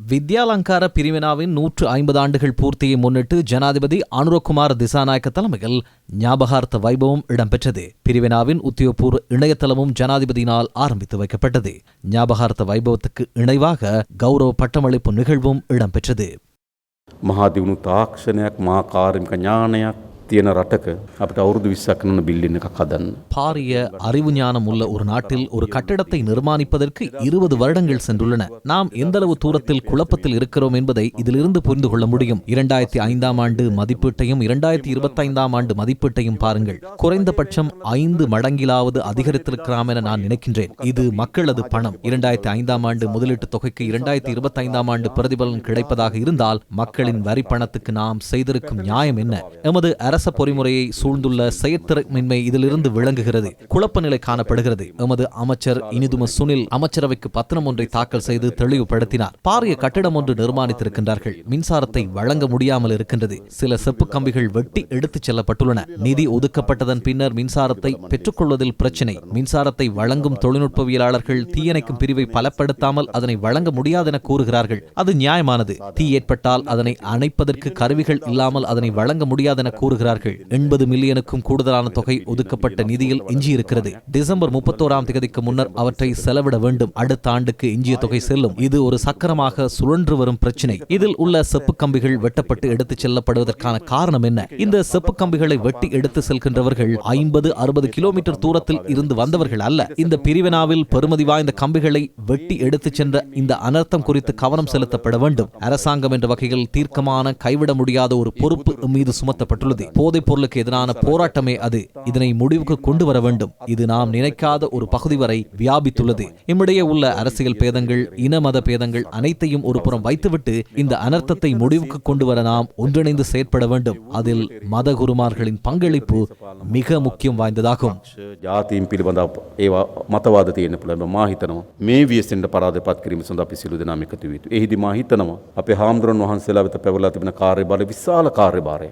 வித்யாலங்கார பிரிவினாவின் நூற்று ஐம்பது ஆண்டுகள் பூர்த்தியை முன்னிட்டு ஜனாதிபதி அனுரகுமார் திசாநாயக்க தலைமையில் ஞாபகார்த்த வைபவம் இடம்பெற்றது பிரிவினாவின் உத்தியோகபூர்வ இணையதளமும் ஜனாதிபதியினால் ஆரம்பித்து வைக்கப்பட்டது ஞாபகார்த்த வைபவத்துக்கு இணைவாக கௌரவ பட்டமளிப்பு நிகழ்வும் இடம்பெற்றது මහදිවුණු තාක්ෂණයක් මා කාර්මික ඥානයක් තියෙන රටක අපිට අවුරුදු විස්සක් නන බිල්ලින්න එකක් හදන්න. பாரிய அறிவு ஞானம் உள்ள ஒரு நாட்டில் ஒரு கட்டிடத்தை நிர்மாணிப்பதற்கு இருபது வருடங்கள் சென்றுள்ளன நாம் எந்தளவு தூரத்தில் குழப்பத்தில் இருக்கிறோம் என்பதை இதிலிருந்து புரிந்து கொள்ள முடியும் இரண்டாயிரத்தி ஐந்தாம் ஆண்டு மதிப்பீட்டையும் இரண்டாயிரத்தி இருபத்தைந்தாம் ஆண்டு மதிப்பீட்டையும் பாருங்கள் குறைந்தபட்சம் ஐந்து மடங்கிலாவது அதிகரித்திருக்கலாம் என நான் நினைக்கின்றேன் இது மக்களது பணம் இரண்டாயிரத்தி ஐந்தாம் ஆண்டு முதலீட்டு தொகைக்கு இரண்டாயிரத்தி இருபத்தைந்தாம் ஆண்டு பிரதிபலன் கிடைப்பதாக இருந்தால் மக்களின் வரி பணத்துக்கு நாம் செய்திருக்கும் நியாயம் என்ன எமது அரச பொறிமுறையை சூழ்ந்துள்ள செயற்திறமின்மை இதிலிருந்து விளங்குகிறது. குழப்ப நிலை காணப்படுகிறது. எமது அமைச்சர் இனிதும சுனில் அமைச்சரவைக்கு பத்திரம் ஒன்றை தாக்கல் செய்து தெளிவுபடுத்தினார். பாரிய கட்டிடம் ஒன்று நிர்மாணித்திருக்கின்றார்கள். மின்சாரத்தை வழங்க முடியாமல் இருக்கின்றது. சில செப்பு கம்பிகள் வெட்டி எடுத்துச் செல்லப்பட்டுள்ளன. நிதி ஒதுக்கப்பட்டதன் பின்னர் மின்சாரத்தை பெற்றுக்கொள்வதில் பிரச்சினை. மின்சாரத்தை வழங்கும் தொழில்நுட்பவியலாளர்கள் தீயணைக்கும் பிரிவை பலப்படுத்தாமல் அதனை வழங்க முடியாது என கூறுகிறார்கள். அது நியாயமானது. தீ ஏற்பட்டால் அதனை அணைப்பதற்கு கருவிகள் இல்லாமல் அதனை வழங்க முடியாது என கூறுகிறார்கள் எண்பது மில்லியனுக்கும் கூடுதலான தொகை ஒதுக்கப்பட்ட நிதியில் எஞ்சியிருக்கிறது. டிசம்பர் முப்பத்தோராம் தேதிக்கு முன்னர் அவற்றை செலவிட வேண்டும். அடுத்த ஆண்டுக்கு எஞ்சிய தொகை செல்லும். இது ஒரு சக்கரமாக சுழன்று வரும் பிரச்சினை. இதில் உள்ள செப்பு கம்பிகள் வெட்டப்பட்டு எடுத்துச் செல்லப்படுவதற்கான காரணம் என்ன? இந்த செப்பு கம்பிகளை வெட்டி எடுத்து செல்கின்றவர்கள் ஐம்பது அறுபது கிலோமீட்டர் தூரத்தில் இருந்து வந்தவர்கள் அல்ல. இந்த பிரிவினாவில் பெருமதி வாய்ந்த கம்பிகளை வெட்டி எடுத்துச் சென்ற இந்த அனர்த்தம் குறித்து கவனம் செலுத்தப்பட வேண்டும். அரசாங்கம் என்ற வகையில் தீர்க்கமான கைவிட முடியாத ஒரு பொறுப்பு மீது சுமத்தப்பட்டுள்ளது. போதைப் பொருளுக்கு எதிரான போராட்டமே அது. இதனை முடிவுக்கு கொண்டு வர வேண்டும். இது நாம் நினைக்காத ஒரு பகுதி வரை வியாபித்துள்ளது. இம்மிடையே உள்ள அரசியல் பேதங்கள் இன மத பேதங்கள் அனைத்தையும் ஒரு புறம் வைத்துவிட்டு இந்த அனர்த்தத்தை முடிவுக்கு கொண்டு வர நாம் ஒன்றிணைந்து செயற்பட வேண்டும். அதில் மத குருமார்களின் பங்களிப்பு மிக முக்கியம் வாய்ந்ததாகும். ஜாதியின் மதவாதத்தை என்ன பிள்ளை மாஹித்தனமா? மேவியஸ் என்ற பராதை பார்க்கிறீங்க சொந்த அப்படி சிலுவது நாம் கத்துவீட்டு ஏஹிதி மாஹித்தனமா? அப்பே மோகன் செலாவித்த பெவலா விசால காரைபாரை.